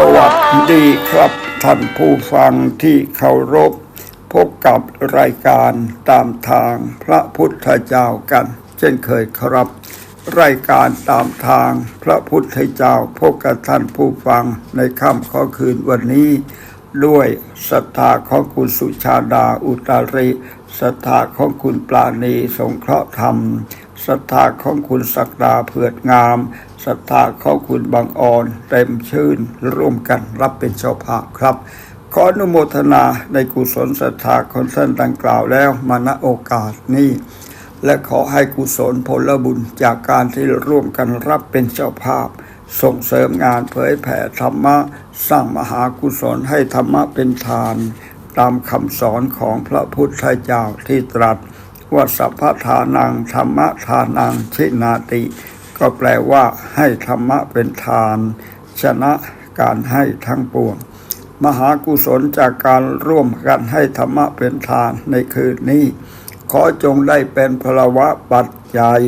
สวัสดีครับท่านผู้ฟังที่เคารพ พบกับรายการตามทางพระพุทธเจ้ากัน เช่นเคยครับ รายการตามทางพระพุทธเจ้าพบกับท่านผู้ฟังในค่ำข้อคืนวันนี้ ด้วยศรัทธาของคุณสุชาดาอุตาริศรัทธาของคุณปราณีสงเคราะห์ธรรมศรัทธาของคุณศักดาเผือดงาม ศรัทธาเของคุณบางอ่อนเต็มชื่นร่วมกันรับเป็นเจ้าภาพครับ ขออนุโมทนาในกุศลศรัทธาของท่านดังกล่าวแล้วมาณโอกาสนี้และขอให้กุศลผลบุญจากการที่ร่วมกันรับเป็นเจ้าภาพ ส่งเสริมงานเผยแผ่ธรรมะ สร้างมหากุศลให้ธรรมะเป็นทาน ตามคำสอนของพระพุทธเจ้าที่ตรัสว่าสัพพทานังธรรมทานังชินาติ ก็แปลว่า ให้ธรรมะเป็นทาน ชนะการให้ทั้งปวง มหากุศลจากการร่วมกันให้ธรรมะเป็นทานในคืนนี้ ขอจงได้เป็นพลวะปัจจัย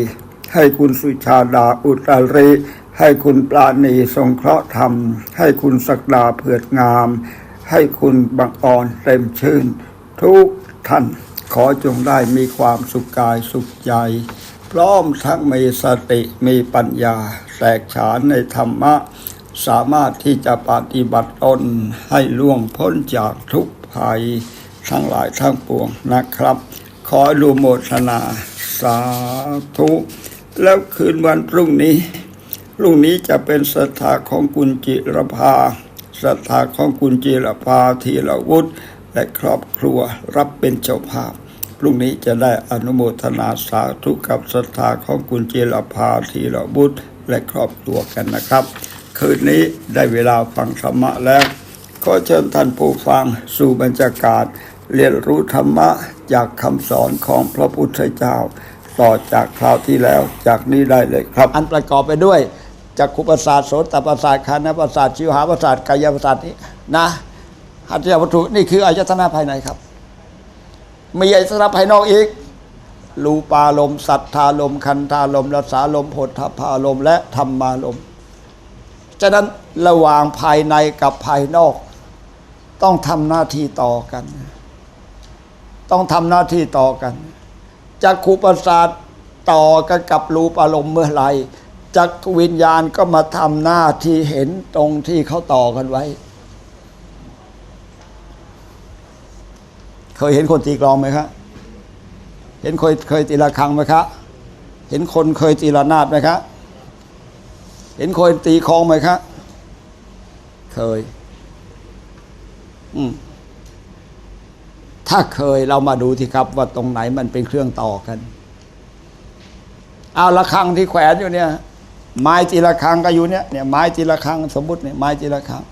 ให้คุณสุชาดาอุตริให้คุณปราณีทรงเคราะห์ธรรม ให้คุณศักดาเผือดงาม ให้คุณบังอ่อนเต็มชื่น ทุกท่านขอจงได้มีความสุขกายสุขใจ พร้อมทั้งมีสติมีปัญญาแตกฉานในธรรมะ สามารถที่จะปฏิบัติตนให้ล่วงพ้นจากทุกภัยทั้งหลายทั้งปวงนะครับ ขออนุโมทนา สาธุ แล้วคืนวันพรุ่งนี้พรุ่งนี้จะเป็นศรัทธาของคุณจิรภาศรัทธาของคุณจิรภาธีรวุฒิและครอบครัวรับเป็นเจ้าภาพ พรุ่งนี้จะได้อนุโมทนาสาธุกับศรัทธาของคุณเจรภาธีรวุฒิและครอบครัวกันนะครับ คืนนี้ได้เวลาฟังธรรมะแล้วขอเชิญท่านผู้ฟังสู่บรรยากาศ เรียนรู้ธรรมะจากคำสอนของพระพุทธเจ้า ต่อจากคราวที่แล้วจากนี้ได้เลยครับ อันประกอบไปด้วยจักขุประสาทโสตประสาทคานประสาทชิวหาประสาทกายประสาทนี้นะหัตถยวัตถุนี่คืออายตนะภายในครับ มีอายตนะภายนอกอีกรูปารมณ์สัทธารมณ์คันธารมณ์รสารมณ์โผฏฐพารมณ์และธรรมารมณ์ฉะนั้นระหว่างภายในกับภายนอก ต้องทำหน้าที่ต่อกัน ต้องทำหน้าที่ต่อกันจักขุประสาทต่อกันกับรูปอารมณ์เมื่อไหร่จักวิญญาณก็มาทำหน้าที่เห็นตรงที่เขาต่อกันไว้ เคยเห็นคนตีกลองไหมครับเห็นเคยเคยตีระฆังไหมครับเห็นคนเคยตีระนาดไหมครับเห็นคนตีคองไหมครับเคย อืมถ้าเคยเรามาดูที่ครับ ว่าตรงไหนมันเป็นเครื่องต่อกัน เอาระฆังที่แขวนอยู่เนี่ย ไม้ตีระฆังก็อยู่เนี่ยเนี่ยไม้ตีระฆังสมมติเนี่ยไม้ตีระฆัง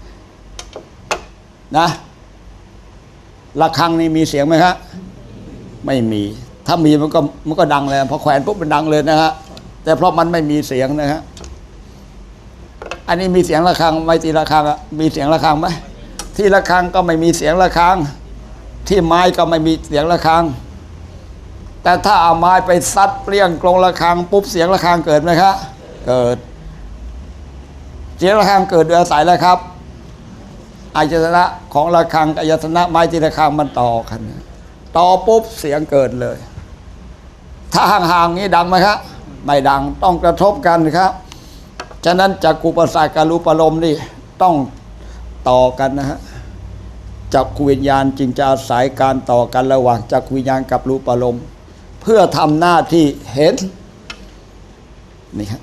นะ ระฆังนี่มีเสียงไหมครับไม่มี ถ้ามีมันก็มันก็ดังเลยพอแขวนปุ๊บมันดังเลยนะฮะแต่เพราะมันไม่มีเสียงนะฮะอันนี้มีเสียงระฆังไม้ตีระฆังมีเสียงระฆังไหมที่ระฆังก็ไม่มีเสียงระฆัง ที่ไม้ก็ไม่มีเสียงระฆัง แต่ถ้าเอาไม้ไปซัดเปรี้ยงกลงระฆังปุ๊บเสียงระฆังเกิดไหมครับเกิด เสียงระฆังเกิดโดยอาศัยแล้วครับ อายตนะของระฆังกับอายตนะไม้ที่ระฆังมันต่อกัน ต่อปุ๊บเสียงเกิดเลย ถ้าห่างๆนี้ดังไหมครับไม่ดังต้องกระทบกันครับ ฉะนั้นจากกุปสาทการรูปารมนี่ต้องต่อกันนะฮะจักรวิญญาณจึงจะอาศัยการต่อกันระหว่างจักรวิญญาณกับรูปอารมเพื่อทำหน้าที่เห็นนี่ฮะ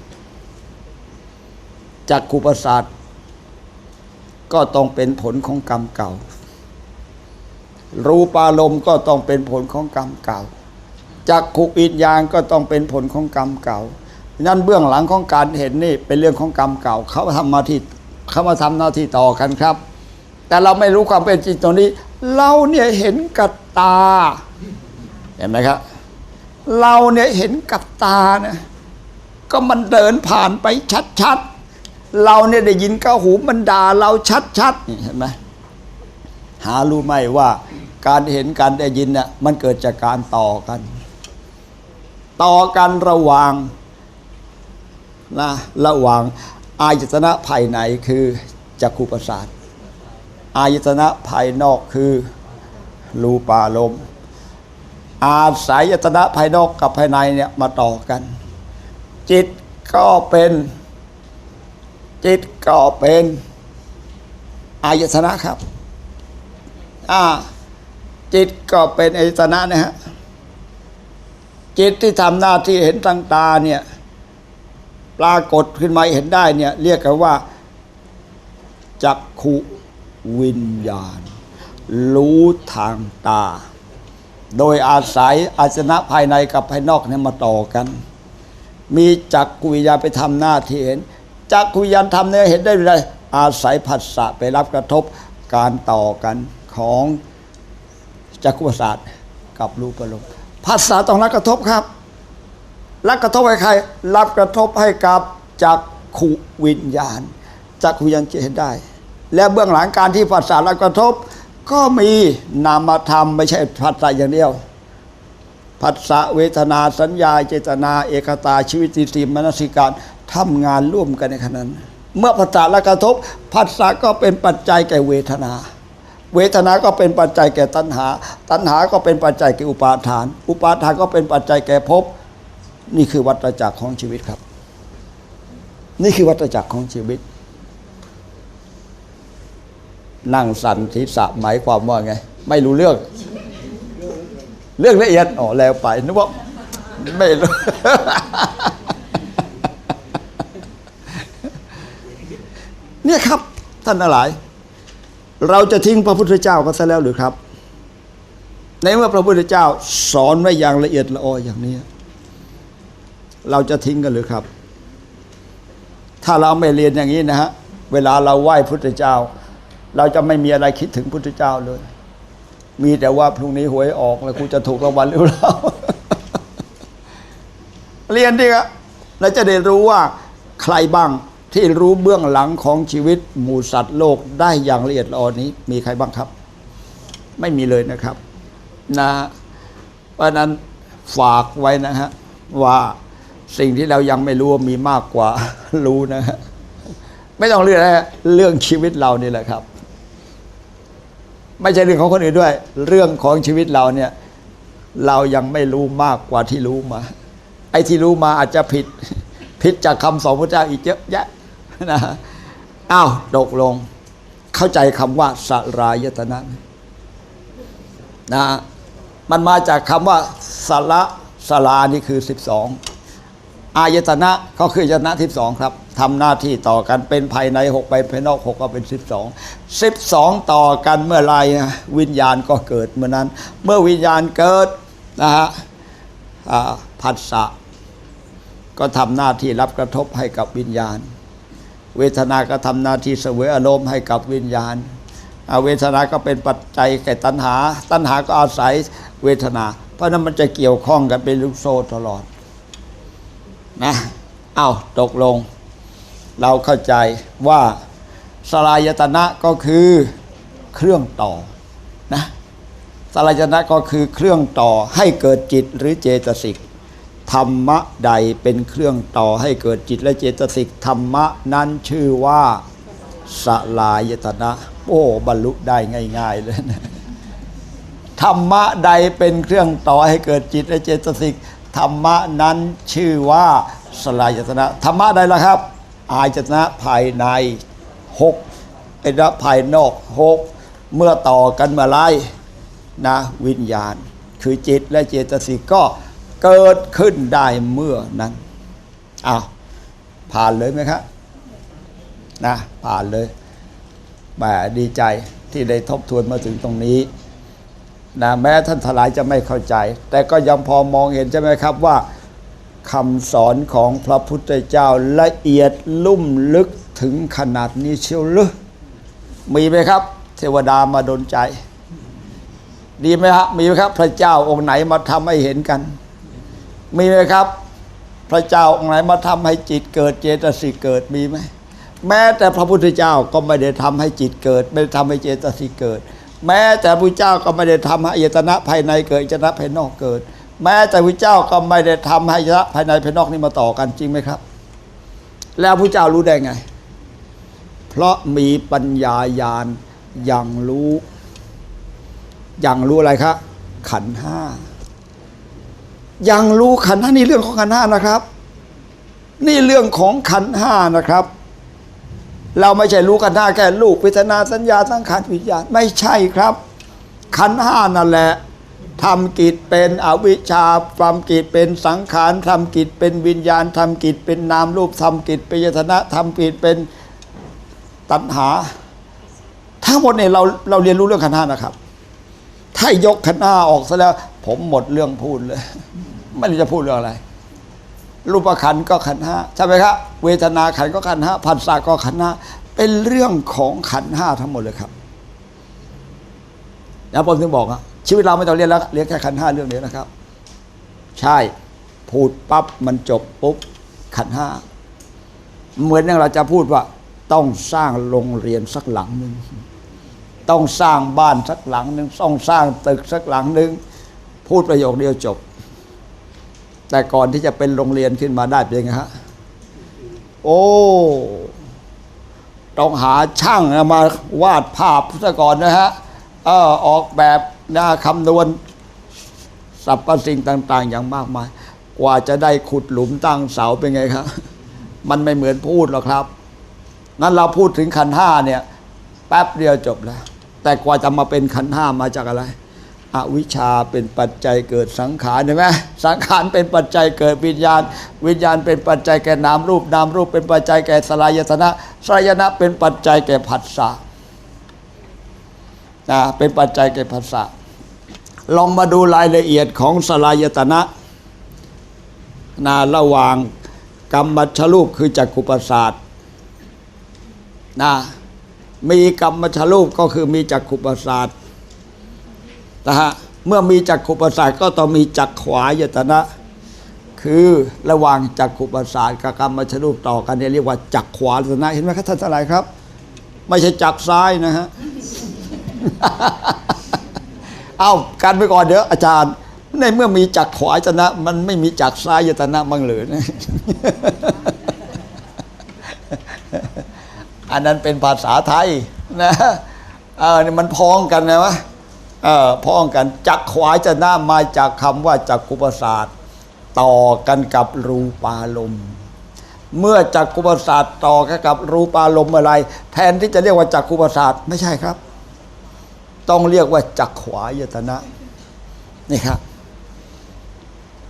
จักรคุประสาท ก็ต้องเป็นผลของกรรมเก่า รูปารมณ์ก็ต้องเป็นผลของกรรมเก่าจักขุวิญญาณก็ต้องเป็นผลของกรรมเก่า นั้นเบื้องหลังของการเห็นนี่เป็นเรื่องของกรรมเก่า เขาทำมาที่เขามาทำหน้าที่ต่อกันครับ แต่เราไม่รู้ความเป็นจริงตรงนี้ เราเนี่ยเห็นกับตา เห็นไหมครับ เราเนี่ยเห็นกับตานะก็มันเดินผ่านไปชัดๆ เราเนี่ยได้ยินก้าหูมันด่าเราชัดๆเห็นไหมหารู้ไหมว่าการเห็นการได้ยินเนี่ยมันเกิดจากการต่อกัน ต่อกันระหว่างนะระหว่างอายตนะภายในคือจักขุประสาทอายตนะภายนอกคือรูปารมณ์อาศัยอายตนะภายนอกกับภายในเนี่ยมาต่อกัน จิตก็เป็น จิตก็เป็นอายตนะครับอ่าจิตก็เป็นอายตนะนะฮะจิตที่ทำหน้าที่เห็นทางตาเนี่ยปรากฏขึ้นมาเห็นได้เนี่ยเรียกกันว่าจักขุวิญญาณ รู้ทางตา โดยอาศัยอาสนะภายในกับภายนอกเนี่ยมาต่อกัน มีจักกุวิญญาณไปทำหน้าที่เห็น จักกุวิญญาณทำเนี่ยเห็นได้เลยอาศัยผัสสะไปรับกระทบการต่อกันของจักรวศาสตร์กับรูปอารมณ์ผัสสะต้องรับกระทบครับ รับกระทบให้ใคร รับกระทบให้กับจักขุวิญญาณจักขุวิญญาณจะเห็นได้ และเบื้องหลังการที่ผัสสะรับกระทบ ก็มีนามธรรมไม่ใช่ผัสสะอย่างเดียวผัสสะเวทนาสัญญาเจตนา เอกตาชีวิติติมนสิการ ทำงานร่วมกันในขณะนั้น เมื่อผัสสะและกระทบผัสสะก็เป็นปัจจัยแก่เวทนา เวทนาก็เป็นปัจจัยแก่ตัณหา ตัณหาก็เป็นปัจจัยแก่อุปาทาน อุปาทานก็เป็นปัจจัยแก่ภพนี่คือวัฏจักรของชีวิตครับ นี่คือวัฏจักรของชีวิต นั่งสันทิษะหมายความว่าไง ไม่รู้เรื่อง เรื่องละเอียดอ๋อแล้วไปนึกว่าไม่รู้ เนี่ยครับ ท่านทั้งหลาย เราจะทิ้งพระพุทธเจ้าก็ซะแล้วหรือครับ ในเมื่อพระพุทธเจ้าสอนไว้อย่างละเอียดละอออย่างนี้ เราจะทิ้งกันหรือครับ ถ้าเราไม่เรียนอย่างนี้นะฮะเวลาเราไหว้พุทธเจ้า เราจะไม่มีอะไรคิดถึงพุทธเจ้าเลย มีแต่ว่าพรุ่งนี้หวยออกแล้วกูจะถูกรางวัลหรือเปล่าเรียนดิครับเราจะได้รู้ว่าใครบ้าง ที่รู้เบื้องหลังของชีวิตหมู่สัตว์โลกได้อย่างละเอียดละออนี้ มีใครบ้างครับ ไม่มีเลยนะครับนะเพราะนั้นฝากไว้นะฮะว่าสิ่งที่เรายังไม่รู้มีมากกว่ารู้นะฮะไม่ต้องเรื่องนะฮะเรื่องชีวิตเรานี่แหละครับ ไม่ใช่เรื่องของคนอื่นด้วย เรื่องของชีวิตเราเนี่ย เรายังไม่รู้มากกว่าที่รู้มา ไอ้ที่รู้มาอาจจะผิด ผิดจากคำสอนพระเจ้าอีกเยอะแยะ นะอ้าวตกลง เข้าใจคำว่าสลายตนะไหมนะมันมาจากคำว่าสละสลานี่คือ 12 อายตนะก็คืออายตนะ 12 ครับทำหน้าที่ต่อกันเป็นภายใน 6 ไปภายนอก 6 ก็เป็น 12 12 ต่อกันเมื่อไรวิญญาณก็เกิดเมื่อนั้น เมื่อวิญญาณเกิดนะฮะผัสสะก็ทำหน้าที่รับกระทบให้กับวิญญาณ เวทนาก็ทำหน้าที่เสวยอารมณ์ให้กับวิญญาณเวทนาก็เป็นปัจจัยแก่ตัณหา ตัณหาก็อาศัยเวทนา เพราะนั้นมันจะเกี่ยวข้องกันเป็นลูกโซ่ตลอดนะเอา้าตกลง เราเข้าใจว่าสลายตนะก็คือเครื่องต่อนะสลายตนะก็คือเครื่องต่อให้เกิดจิตหรือเจตสิก ธรรมะใดเป็นเครื่องต่อให้เกิดจิตและเจตสิกธรรมะนั้นชื่อว่าสลายตนะ โอ้บรรลุได้ง่าย ๆเลยนะธรรมะใดเป็นเครื่องต่อให้เกิดจิตและเจตสิกธรรมะนั้นชื่อว่าสลายตนะธรรมะใดล่ะครับ อายตนะภายในหกอายตนะภายนอกหกเมื่อต่อกันมื่อไรนะวิญญาณ คือจิตและเจตสิกก็ เกิดขึ้นได้เมื่อนั้นอ้าวผ่านเลยไหมครับนะผ่านเลยแหมดีใจที่ได้ทบทวนมาถึงตรงนี้นะแม้ท่านทลายจะไม่เข้าใจ แต่ก็ยังพอมองเห็นใช่ไหมครับว่าคำสอนของพระพุทธเจ้าละเอียดลุ่มลึกถึงขนาดนี้เชียวหรือมีไหมครับ เทวดามาดนใจ ดีไหมครับมีไหมครับ พระเจ้าองค์ไหนมาทำให้เห็นกัน มีไหมครับ พระเจ้าองค์ไหนมาทำให้จิตเกิดเจตสิกเกิดมีไหมแม้แต่พระพุทธเจ้าก็ไม่ได้ทำให้จิตเกิด ไม่ได้ทำให้เจตสิกเกิด แม้แต่พระเจ้าก็ไม่ได้ทำให้อายตนะภายในเกิดอายตนะภายนอกเกิด แม้แต่พระเจ้าก็ไม่ได้ทำให้อายตนะภายในภายนอกนี่มาต่อกันจริงไหมครับ แล้วพระเจ้ารู้ได้ไง เพราะมีปัญญาญาณยังรู้อยังรู้อะไรครับขันห้า ยังรู้ขันห้านี่เรื่องของขันห้านะครับ นี่เรื่องของขันห้านะครับ เราไม่ใช่รู้ขันห้าแค่ลูกพิจารณาสัญญาสังขารวิญญาณไม่ใช่ครับ ขันห้านั่นแหละทำกิจเป็นอวิชชาทำกิจเป็นสังขารทำกิจเป็นวิญญาณทำกิจเป็นนามรูปทำกิจเป็นยตนะทำกิจเป็นตัณหา ทั้งหมดเนี่ยเราเราเรียนรู้เรื่องขันห้านะครับ ถ้ายกขันห้าออกซะแล้ว ผมหมดเรื่องพูดเลย ไม่รู้จะพูดเรื่องอะไร รูปขันก็ขันห้าใช่ไหมครับเวทนาขันก็ขันห้าผัสสะก็ขันห้าเป็นเรื่องของขันห้าทั้งหมดเลยครับแล้วผมถึงบอกอะชีวิตเราไม่ต้องเรียนแล้วเรียนแค่ขันห้าเรื่องเดียวนะครับ ใช่พูดปั๊บมันจบปุ๊บขันห้าเหมือนอย่างเราจะพูดว่า ต้องสร้างโรงเรียนสักหลังหนึ่งต้องสร้างบ้านสักหลังหนึ่งต้องสร้างตึกสักหลังหนึ่ง พูดประโยคเดียวจบ แต่ก่อนที่จะเป็นโรงเรียนขึ้นมาได้เป็นไงฮะ โอ้ต้องหาช่างมาวาดภาพซะก่อนนะฮะเออออกแบบนะคำนวณสรรพสิ่งต่าง ๆ อย่างมากมาย กว่าจะได้ขุดหลุมตั้งเสาเป็นไงครับ มันไม่เหมือนพูดหรอกครับ นั้นเราพูดถึงขันห้าเนี่ย แป๊บเดียวจบแล้ว แต่กว่าจะมาเป็นขันห้ามาจากอะไร อวิชชาเป็นปัจจัยเกิดสังขารเห็นไหมสังขารเป็นปัจจัยเกิดวิญญาณ วิญญาณเป็นปัจจัยแก่นามรูปนามรูป เป็นปัจจัยแก่สลายตนะสลายนะเป็นปัจจัยแก่ผัสสะนะเป็นปัจจัยแก่ผัสสะลองมาดูรายละเอียดของสลายตนะนะระหว่างกรรมมัชรูปคือจักขุประสาทนะมีกรรมมัชรูปก็คือมีจักขุประสาท นะฮะเมื่อมีจักขุประสาทก็ต้องมีจักขวายตนะ คือระหว่างจักขุประสาทกับกรรมชรูปต่อกันเนี่ยเรียกว่าจักขวายตนะ เห็นไหมครับท่านทั้งหลายครับ ไม่ใช่จักซ้ายนะฮะเอากันไปก่อนเดี๋ยวอาจารย์ ในเมื่อมีจักขวายตนะ มันไม่มีจักซ้ายยตนะบ้างหรือนะอันนั้นเป็นภาษาไทยนะเออนี่มันพ้องกันนะวะ พ้องกันจักขวายจะน้ามาจากคำว่าจักกุปศาสตร์ต่อกันกับรูปารมณ์เมื่อจักกุปศาสตร์ต่อกันกับรูปารมณ์อะไร แทนที่จะเรียกว่าจักกุปศาสตร์ไม่ใช่ครับ ต้องเรียกว่าจักขวายตนะนี่ครับ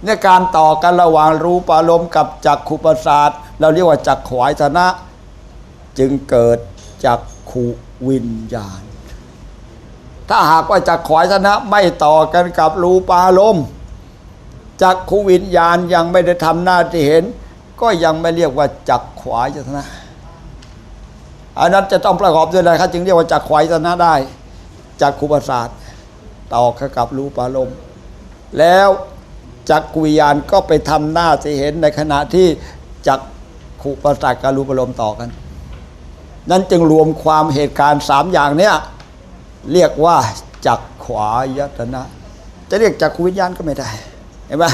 เนี่ยการต่อกันระหว่างรูปารมณ์กับจักขุประสาทเราเรียกว่าจักขวายตนะ จึงเกิดจากขุวิญญาณ ถ้าหากว่าจักขวายตนะไม่ต่อกันกับรูปารมณ์จักขวิญญาณยังไม่ได้ทำหน้าที่เห็น ก็ยังไม่เรียกว่าจักขวายตนะอันนั้นจะต้องประกอบด้วยอะไรครับจึงเรียกว่าจักขวายตนะได้จักขุประสาทต่อกันกับรูปารมณ์แล้วจักกุวิญญาณก็ไปทำหน้าที่เห็นในขณะที่จักขุประสาทกับรูปารมณ์ต่อกัน นั้นจึงรวมความเหตุการณ์สามอย่างเนี้ย เรียกว่าจักขวายตนะ จะเรียกจักขวิญญาณก็ไม่ได้เห็นไหม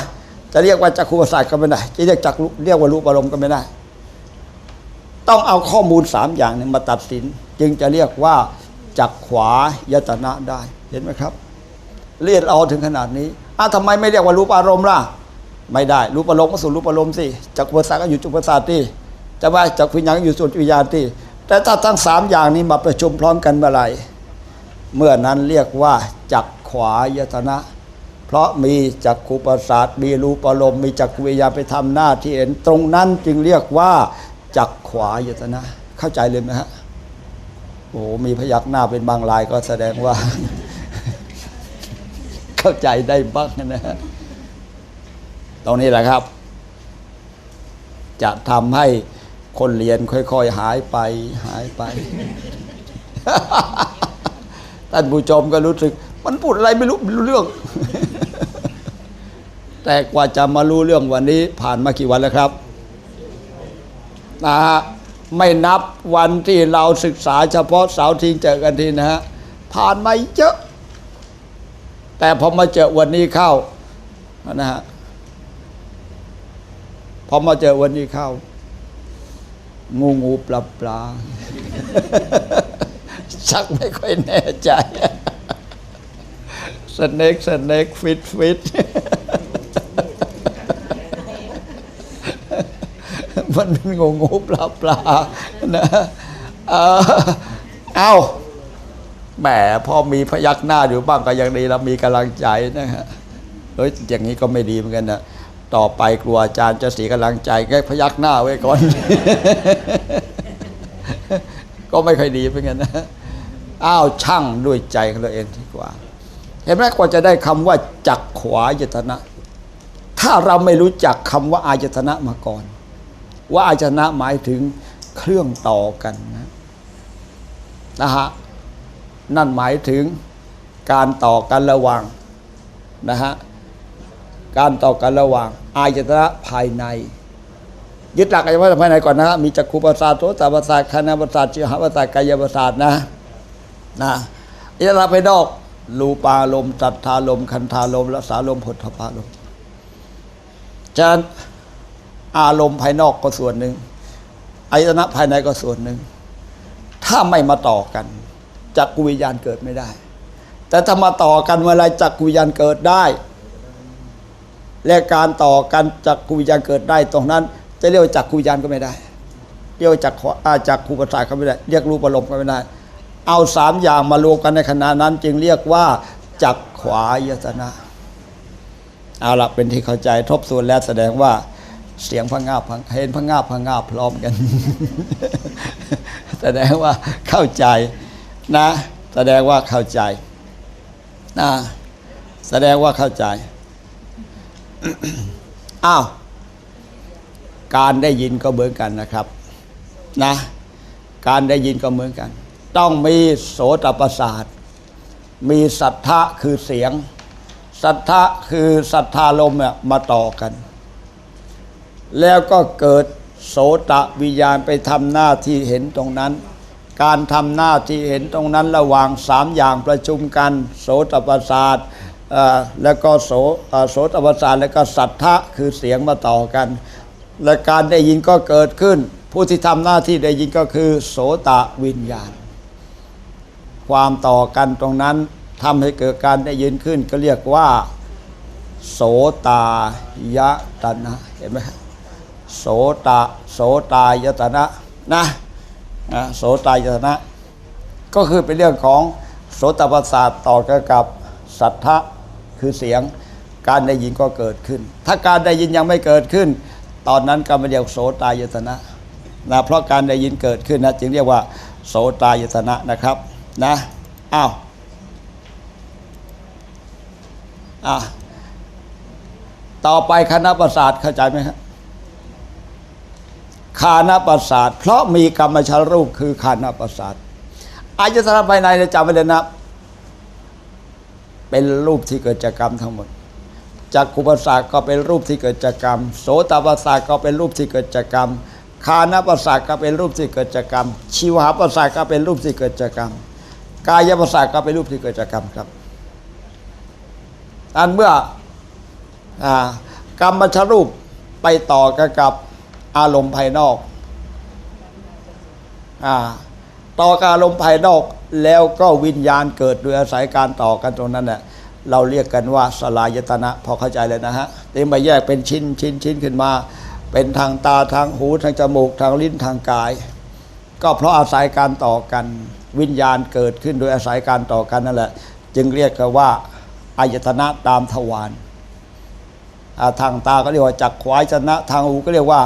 จะเรียกว่าจักขูประสาทก็ไม่ได้ จะเรียกจักเรียกว่ารูปอารมณ์ก็ไม่ได้ ต้องเอาข้อมูลสามอย่างนี้มาตัดสิน จึงจะเรียกว่าจักขวายตนะได้ เห็นไหมครับเรียนเอาถึงขนาดนี้อ้าทำไมไม่เรียกว่ารูปอารมณ์ล่ะ ไม่ได้รูปอารมณ์ก็สู่รูปอารมณ์สิจักรประสาทก็อยู่จุกประสาทที่จะว่าจักรวิญญาณก็อยู่ส่วนวิญญาณที่แต่ถ้าทั้งสามอย่างนี้มาประชุมพร้อมกันเมื่อไหร่ เมื่อนั้นเรียกว่าจักขวายตนะ เพราะมีจักขุประสาทมีรูปอารมมีจักขวิญญาไปทำหน้าที่เห็นตรงนั้นจึงเรียกว่าจักขวายตนะ เข้าใจเลยไหมฮะโอ้มีพยักหน้าเป็นบางรายก็แสดงว่า เข้าใจได้บ้างนะฮะตรงนี้แหละครับ จะทำให้คนเรียนค่อย ๆ หายไปหายไป ท่านผู้ชมก็รู้สึก มันพูดอะไรไม่รู้ไม่รู้เรื่อง แต่กว่าจะมารู้เรื่องวันนี้ผ่านมากี่วันแล้วครับนะฮะไม่นับวันที่เราศึกษาเฉพาะเสาร์ทิ้งเจอกันทีนะฮะผ่านมาเยอะ แต่พอมาเจอวันนี้เข้านะฮะพอมาเจอวันนี้เข้างูงูปลาปลา ชักไม่ค่อยแน่ใจสเน็กสเน็กฟิตฟิตมันเป็นงูงูปลาปลานะเออเอาแหมพอมีพยักหน้าอยู่บ้างก็ยังดีเรามีกำลังใจนะฮะเฮ้ยอย่างนี้ก็ไม่ดีเหมือนกันนะต่อไปกลัวอาจารย์จะเสียกำลังใจแค่พยักหน้าไว้ก่อน ก็ไม่ค่อยดีเหมือนกันนะ อ้าวช่างด้วยใจของเราเองดีกว่า เห็นไหมกว่าจะได้คำว่าจักขวายตนะ ถ้าเราไม่รู้จักคำว่าอายตนะมาก่อน ว่าอายตนะหมายถึงเครื่องต่อกันนะนะฮะนั่นหมายถึงการต่อกันระหว่างนะฮะการต่อกันระหว่างอายตนะภายใน ยึดหลักอายตนะภายในก่อนนะฮะมีจักขุประสาทโสตประสาทคานาประสาทจิหประสาทกายประสาทนะ นะอายตนะภายนอกรูปารมณ์สัทธารมณ์คันธารมณ์รสารมณ์ผลทพารมณ์ฉะนั้นอารมณ์ภายนอกก็ส่วนหนึ่งอายตนะภายในก็ส่วนหนึ่ง ถ้าไม่มาต่อกันจักกุวิญญาณเกิดไม่ได้ แต่ถ้ามาต่อกันเมื่อไรจักกุวิญญาณเกิดได้ และการต่อกันจักกุวิญญาณเกิดได้ ตรงนั้น จะเรียกจักกุวิญญาณก็ไม่ได้ เรียกจักขวอาจักคูประสาทก็ไม่ได้ เรียกรูปอารมณ์ก็ไม่ได้ เอาสามอย่างมารวมกันในขณะนั้นจึงเรียกว่า จักขวายตนะ เอาละเป็นที่เข้าใจทบทวนแล้วแสดงว่าเสียงพังงาบพังเห็นพังงาบพังงาบพร้อมกัน แสดงว่าเข้าใจนะ แสดงว่าเข้าใจนะแสดงว่าเข้าใจอ้าวการได้ยินก็เหมือนกันนะครับ นะ การได้ยินก็เหมือนกัน ต้องมีโสตประสาท มีสัทธะคือเสียง สัทธะคือศรัทธาลมเนี่ยมาต่อกัน แล้วก็เกิดโสตะวิญญาณไปทำหน้าที่เห็นตรงนั้น การทำหน้าที่เห็นตรงนั้นระหว่างสามอย่างประชุมกัน โสตประสาทแล้วก็โสโสตประสาทแล้วก็สัทธะคือเสียงมาต่อกัน และการได้ยินก็เกิดขึ้น ผู้ที่ทำหน้าที่ได้ยินก็คือ โสตะวิญญาณ ความต่อกันตรงนั้นทำให้เกิดการได้ยินขึ้น ก็เรียกว่า โสตายตนะเห็นไหมโสตะโสตายตนะนะนะโสตายตนะ ก็คือเป็นเรื่องของโสตประสาทต่อกันกับสัทธะคือเสียง การได้ยินก็เกิดขึ้น ถ้าการได้ยินยังไม่เกิดขึ้น ตอนนั้นก็ไม่เรียกโสตายตนะนะเพราะการได้ยินเกิดขึ้นนะจึงเรียกว่าโสตายตนะนะครับ นะอ้าวอะต่อไปคณะประสาทเข้าใจไหมครับคานประสาท เพราะมีกรรมชารูปคือคานประสาทอายตนะภายในเนี่ยจำไว้เลยนะ เป็นรูปที่เกิดจากกรรมทั้งหมดจักขุประสาทก็เป็นรูปที่เกิดจากกรรม โสตประสาทก็เป็นรูปที่เกิดจากกรรมคานประสาทก็เป็นรูปที่เกิดจากกรรม ชิวหาประสาทก็เป็นรูปที่เกิดจากกรรม กายประสาทก็เป็นรูปที่เกิดจากกรรมครับ อันเมื่ออกรรมชรูปไปต่อกันกับอารมณ์ภายนอกอต่อกับอารมณ์ภายนอกแล้วก็วิญญาณเกิดโดยอาศัยการต่อกันตรงนั้นแหละเราเรียกกันว่าสลายตนะพอเข้าใจเลยนะฮะเต็มมาแยกเป็นชิ้นชิ้นชิ้นขึ้นมา เป็นทางตาทางหูทางจมูกทางลิ้นทางกาย ก็เพราะอาศัยการต่อกัน วิญญาณเกิดขึ้นโดยอาศัยการต่อกันนั่นแหละ จึงเรียกกันว่าอายตนะตามทวารทางตาก็เรียกว่าจักขวายตนะ ทางหูก็เรียกว่า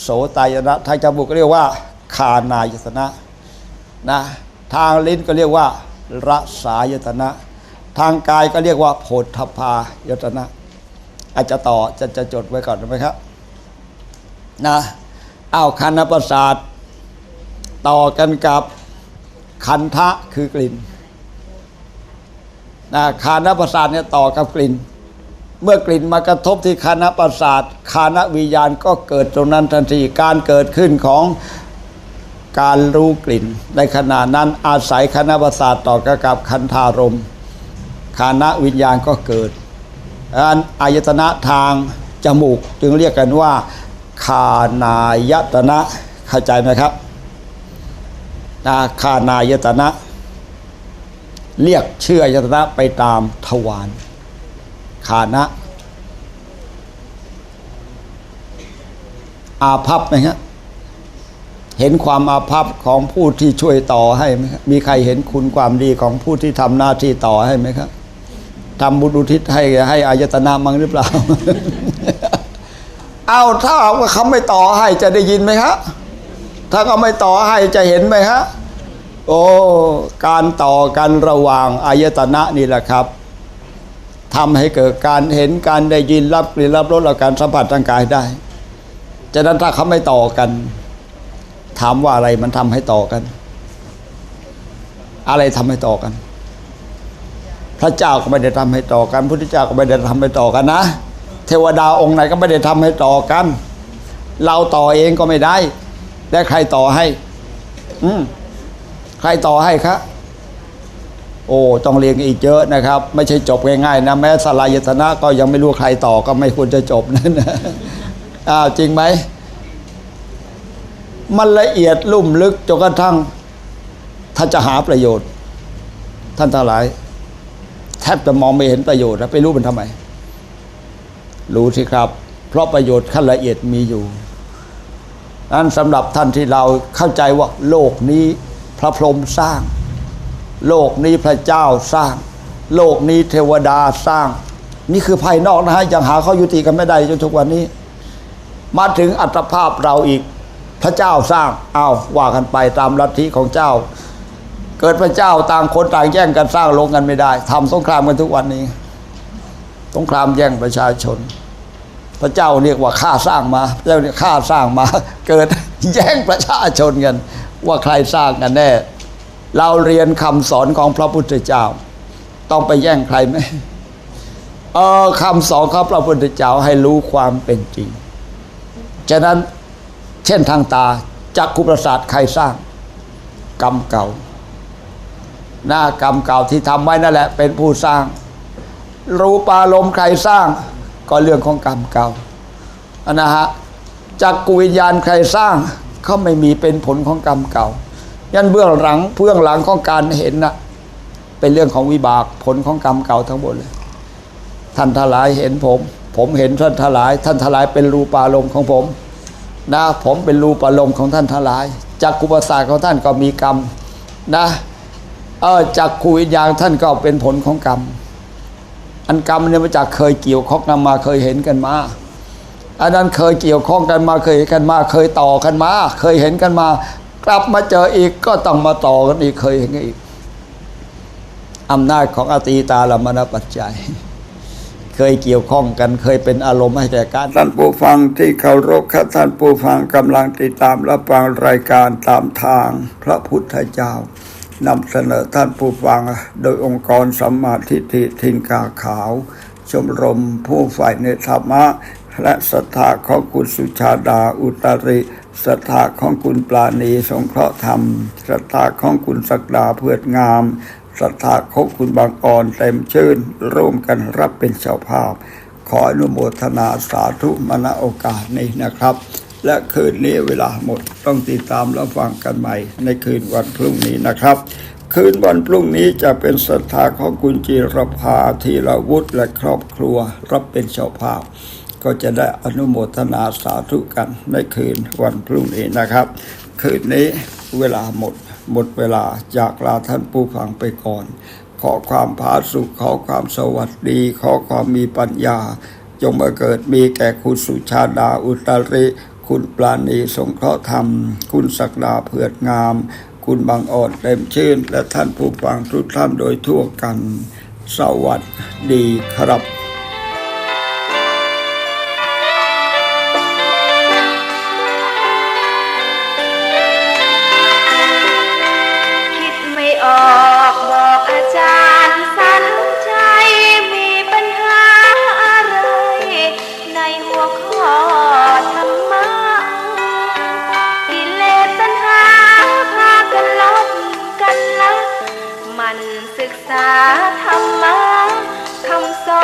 โสตายตนะ ทางจมูกก็เรียกว่าคานายตนะนะทางลิ้นก็เรียกว่ารสายตนะ ทางกายก็เรียกว่าโพธพายตนะ อาจจะต่อจะจะจดไว้ก่อนได้ไหมครับนะอ้าวคันประสาทต่อกันกับ คันทะคือกลิ่นนะคานประสาทเนี่ยต่อกับกลิ่น เมื่อกลิ่นมากระทบที่คานประสาทคานวิญญาณก็เกิดตรงนั้นทันทีการเกิดขึ้นของการรู้กลิ่น ในขณะนั้นอาศัยคานประสาทต่อกับคันธารมคานวิญญาณก็เกิดอันอายตนะทางจมูกจึงเรียกกันว่าคานายตนะเข้าใจไหมครับ นาคานายตนะ เรียกเชื่ออายตนะไปตามทวารคานะ อาภัพไหมฮะเห็นความอาภัพของผู้ที่ช่วยต่อให้ไหมครับมีใครเห็นคุณความดีของผู้ที่ทำหน้าที่ต่อให้ไหมครับทำบุญอุทิศให้ให้อายตนะมั้งหรือเปล่า เอาถ้าว่าเขาไม่ต่อให้จะได้ยินไหมฮะ ถ้าเขาไม่ต่อให้จะเห็นไหมฮะ โอ้ การต่อกันระหว่างอายตนะนี่แหละครับทำให้เกิดการเห็นการได้ยินรับกลิ่นรับรสและการสัมผัสทางกายได้ฉะนั้นถ้าเขาไม่ต่อกัน ถามว่าอะไรมันทำให้ต่อกัน อะไรทำให้ต่อกัน พระเจ้าก็ไม่ได้ทำให้ต่อกันพุทธเจ้าก็ไม่ได้ทำให้ต่อกันนะ เทวดาองค์ไหนก็ไม่ได้ทำให้ต่อกัน เราต่อเองก็ไม่ได้ และใครต่อให้ อืมใครต่อให้ครับโอ้ต้องเรียนอีกเยอะนะครับ ไม่ใช่จบง่ายๆนะแม้สลายตนะก็ยังไม่รู้ใครต่อก็ไม่ควรจะจบนั่นนะอ้าวจริงไหมมันละเอียดลุ่มลึกจนกระทั่งถ้านจะหาประโยชน์ ท่านทั้งหลาย แทบจะมองไม่เห็นประโยชน์แล้วไปรู้มันทำไม รู้สิครับ เพราะประโยชน์ขั้นละเอียดมีอยู่ นั้นสำหรับท่านที่เราเข้าใจว่าโลกนี้พระพรหมสร้าง โลกนี้พระเจ้าสร้าง โลกนี้เทวดาสร้าง นี่คือภายนอกนะฮะยังหาข้อยุติกันไม่ได้จนทุกวันนี้ มาถึงอัตภาพเราอีกพระเจ้าสร้างอ้าวว่ากันไปตามลัทธิของเจ้า เกิดพระเจ้าต่างคนต่างแย่งกันสร้างลงกันไม่ได้ทำสงครามกันทุกวันนี้ สงครามแย่งประชาชน พระเจ้าเรียกว่าข้าสร้างมาพระเจ้าเรียข้าสร้างมา เกิดแย่งประชาชนกัน ว่าใครสร้างกันแน่ เราเรียนคำสอนของพระพุทธเจ้า ต้องไปแย่งใครไหมเออคำสอนของพระพุทธเจ้าให้รู้ความเป็นจริง ฉะนั้นเช่นทางตาจักขุประสาทใครสร้าง กรรมเก่า หน้ากรรมเก่าที่ทำไว้นั่นแหละ เป็นผู้สร้าง รูปารมณ์ใครสร้าง ก็เรื่องของกรรมเก่านะฮะจักกุวิญญาณใครสร้างเขาไม่มีเป็นผลของกรรมเก่า ยันเบื้องหลังเบื้องหลังของการเห็นนะเป็นเรื่องของวิบากผลของกรรมเก่าทั้งหมดเลย ท่านทลายเห็นผม ผมเห็นท่านทลาย ท่านทลายเป็นรูปารมณ์ของผมนะผมเป็นรูปารมณ์ของท่านทลายจากกุปสาของท่านก็มีกรรมนะเออจากขูวิญญาณท่านก็เป็นผลของกรรม อันกรรมเนี่ยมาจากเคยเกี่ยวข้องกันมาเคยเห็นกันมาอันนั้นเคยเกี่ยวข้องกันมาเคยเห็นกันมา เคยต่อกันมา เคยเห็นกันมา กลับมาเจออีกก็ต้องมาต่อกันอีกเคยเห็นกันอีกอำนาจของอตีตาลมณปัจจัย เคยเกี่ยวข้องกันเคยเป็นอารมณ์ให้แก่กันท่านผู้ฟังที่เคารพครับท่านผู้ฟังกำลังติดตามรับฟังรายการตามทางพระพุทธเจ้า นำเสนอท่านผู้ฟังโดยองค์กรสัมมาทิฏฐิทินกาขาว ชมรมผู้ฝ่ายในธรรมะ และศรัทธาของคุณสุชาดาอุตริศรัทธาของคุณปราณีสงเคราะห์ธรรมศรัทธาของคุณศักดาเพื่องามศรัทธาของคุณบางอ่อนเต็มชื่น ร่วมกันรับเป็นเจ้าภาพ ขออนุโมทนาสาธุมณโอกาสนี้นะครับ และคืนนี้เวลาหมดต้องติดตามรับฟังกันใหม่ ในคืนวันพรุ่งนี้นะครับ คืนวันพรุ่งนี้จะเป็นศรัทธาของคุณจิรภาธีรวุฒิและครอบครัวรับเป็นเจ้าภาพ ก็จะได้อนุโมทนาสาธุกันในคืนวันพรุ่งนี้นะครับ คืนนี้เวลาหมด หมดเวลาจากลาท่านผู้ฟังไปก่อน ขอความผาสุขขอความสวัสดี ขอความมีปัญญา จงมาเกิดมีแก่คุณสุชาดาอุตริ คุณปราณีสงเคราะห์ธรรม คุณศักดาเผือดงาม คุณบางอ่อนเต็มชื่น และท่านผู้ฟังทุกท่านโดยทั่วกัน สวัสดีครับ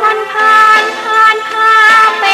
คนผ่านผ่านผ่านไป